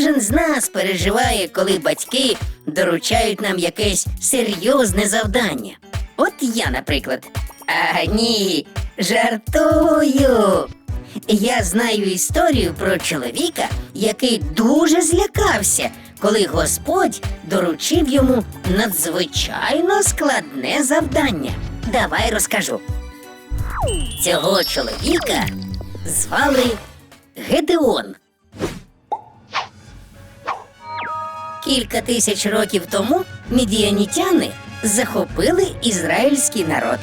Кожен з нас переживає, коли батьки доручають нам якесь серйозне завдання. От я, наприклад. А ні, жартую. Я знаю історію про чоловіка, який дуже злякався, коли Господь доручив йому надзвичайно складне завдання. Давай розкажу. Цього чоловіка звали Гедеон. Кілька тисяч років тому мідіанітяни захопили ізраїльський народ.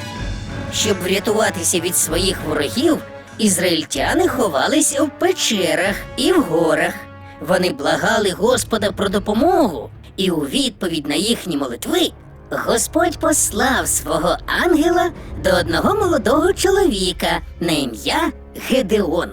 Щоб врятуватися від своїх ворогів, ізраїльтяни ховалися в печерах і в горах. Вони благали Господа про допомогу, і у відповідь на їхні молитви Господь послав свого ангела до одного молодого чоловіка на ім'я Гедеон.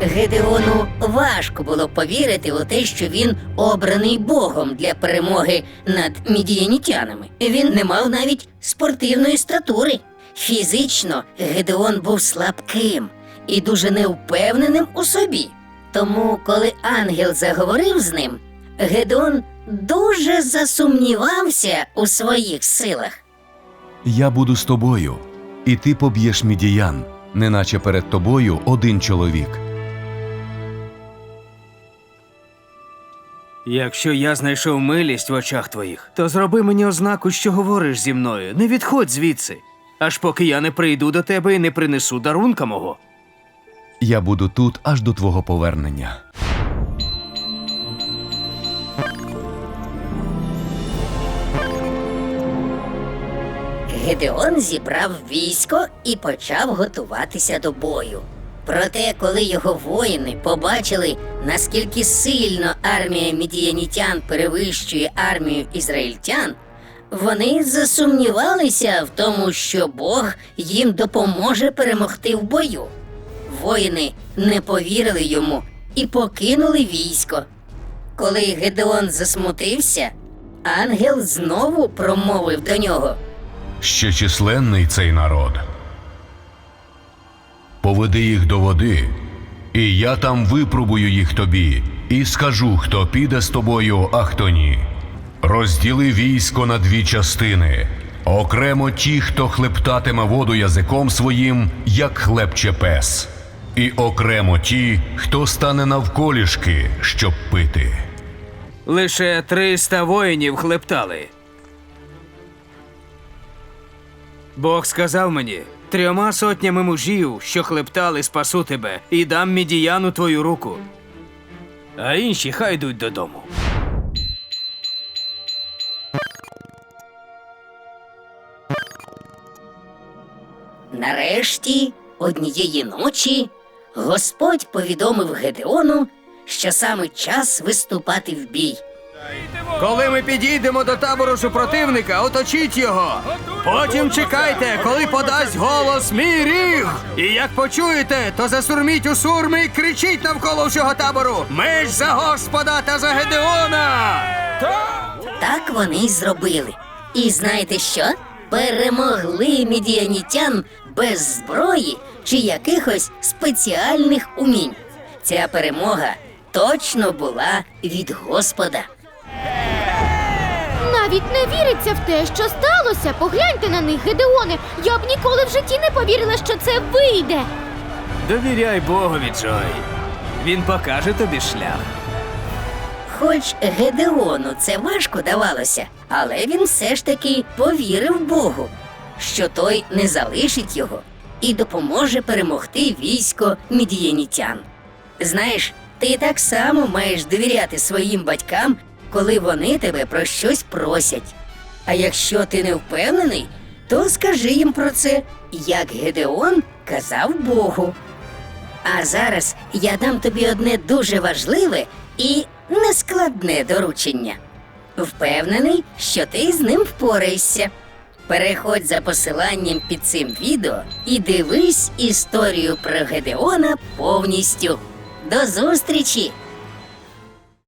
Гедеону важко було повірити у те, що він обраний Богом для перемоги над мідіянітянами. Він не мав навіть спортивної статури. Фізично Гедеон був слабким і дуже невпевненим у собі. Тому, коли ангел заговорив з ним, Гедеон дуже засумнівався у своїх силах. Я буду з тобою, і ти поб'єш мідіян, неначе перед тобою один чоловік. Якщо я знайшов милість в очах твоїх, то зроби мені ознаку, що говориш зі мною. Не відходь звідси, аж поки я не прийду до тебе і не принесу дарунка мого. Я буду тут аж до твого повернення. Гедеон зібрав військо і почав готуватися до бою. Проте, коли його воїни побачили, наскільки сильно армія мідіянітян перевищує армію ізраїльтян, вони засумнівалися в тому, що Бог їм допоможе перемогти в бою. Воїни не повірили йому і покинули військо. Коли Гедеон засмутився, ангел знову промовив до нього. Ще численний цей народ. Поведи їх до води, і я там випробую їх тобі, і скажу, хто піде з тобою, а хто ні. Розділи військо на дві частини. Окремо ті, хто хлептатиме воду язиком своїм, як хлебче пес, і окремо ті, хто стане навколішки, щоб пити. Лише триста воїнів хлептали. Бог сказав мені: трьома сотнями мужів, що хлептали, спасу тебе, і дам мідіяну твою руку. А інші хай йдуть додому. Нарешті, однієї ночі, Господь повідомив Гедеону, що саме час виступати в бій. Коли ми підійдемо до табору супротивника, оточіть його. Потім чекайте, коли подасть голос мій ріг. І як почуєте, то засурміть у сурми і кричіть навколо всього табору. Меч за Господа та за Гедеона! Так вони й зробили. І знаєте що? Перемогли мідіанітян без зброї чи якихось спеціальних умінь. Ця перемога точно була від Господа. Навіть не віриться в те, що сталося. Погляньте на них, Гедеоне. Я б ніколи в житті не повірила, що це вийде. Довіряй Богові, Джой. Він покаже тобі шлях. Хоч Гедеону це важко давалося, але він все ж таки повірив Богу, що той не залишить його і допоможе перемогти військо мідіянітян. Знаєш, ти так само маєш довіряти своїм батькам, коли вони тебе про щось просять. А якщо ти не впевнений, то скажи їм про це, як Гедеон казав Богу. А зараз я дам тобі одне дуже важливе і нескладне доручення. Впевнений, що ти з ним впораєшся. Переходь за посиланням під цим відео і дивись історію про Гедеона повністю. До зустрічі!